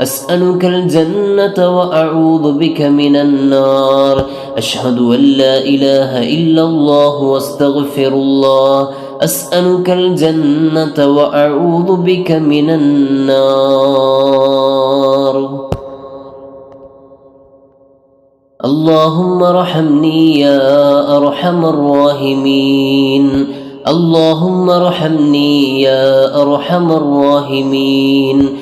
أسألك الجنة وأعوذ بك من النار. أشهد أن لا إله إلا الله واستغفر الله. أسألك الجنة وأعوذ بك من النار. اللهم ارحمني يا أرحم الراحمين. اللهم ارحمني يا أرحم الراحمين.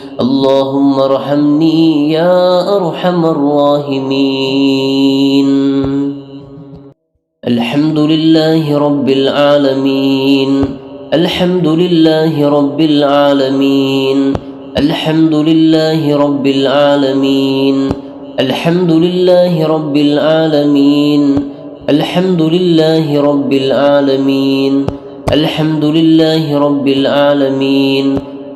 اللهم ارحمني يا أرحم الراحمين. الحمد لله رب العالمين. الحمد لله رب العالمين. الحمد لله رب العالمين. الحمد لله رب العالمين. الحمد لله رب العالمين. الحمد لله رب العالمين.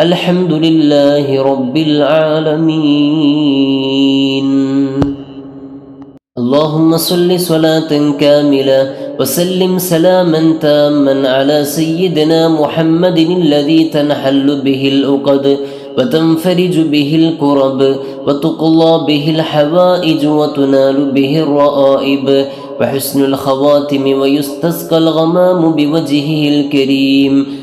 الحمد لله رب العالمين. اللهم صل صلاة كاملة وسلم سلاما تاما على سيدنا محمد الذي تنحل به العقد وتنفرج به الكرب وتقضى به الحوائج وتنال به الرائب وحسن الخواتم ويستسقى الغمام بوجهه الكريم.